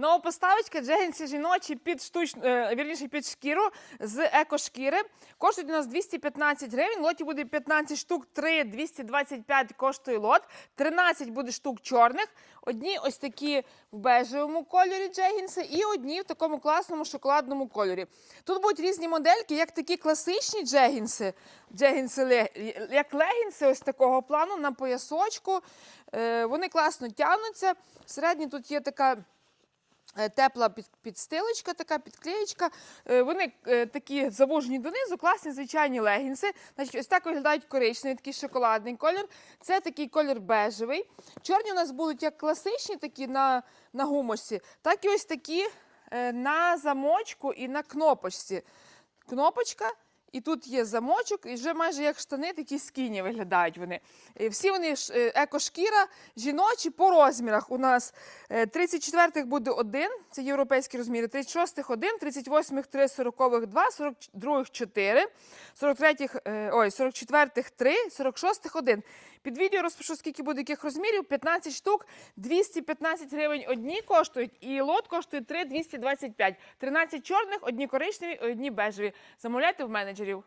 Нова поставочка джегінси жіночі під штуч... е, вірніше під шкіру з екошкіри. Коштують у нас 215 гривень. Лоті буде 15 штук, 3 225 коштує лот. 13 буде штук чорних. Одні ось такі в бежевому кольорі джегінси і одні в такому класному шоколадному кольорі. Тут будуть різні модельки, як такі класичні джегінси, джегінси як легінси ось такого плану на поясочку. Е, Вони класно тягнуться. Всередині тут є така тепла підстилочка, така підклеєчка. Е, Вони е, такі завужені донизу, класні звичайні легінси. Значить, ось так виглядають коричневі, такий шоколадний колір. Це такий колір бежевий. Чорні у нас будуть як класичні, такі на, на гумочці, так і ось такі е, на замочку і на кнопочці. Кнопочка. І тут є замочок, і вже майже як штани, такі скіні виглядають вони. Е, Всі вони е, екошкіра, жіночі по розмірах. У нас 34-х буде один, це європейські розміри, 36-х один, 38-х 3, 40-х 2, 42-х 4, 43-х, е, ой, 44-х 3, 46-х 1. Під відео розпишу, скільки буде яких розмірів. 15 штук, 215 гривень одні коштують, і лот коштує 3 225. 13 чорних, одні коричневі, одні бежеві. Замовляйте в менеджерів.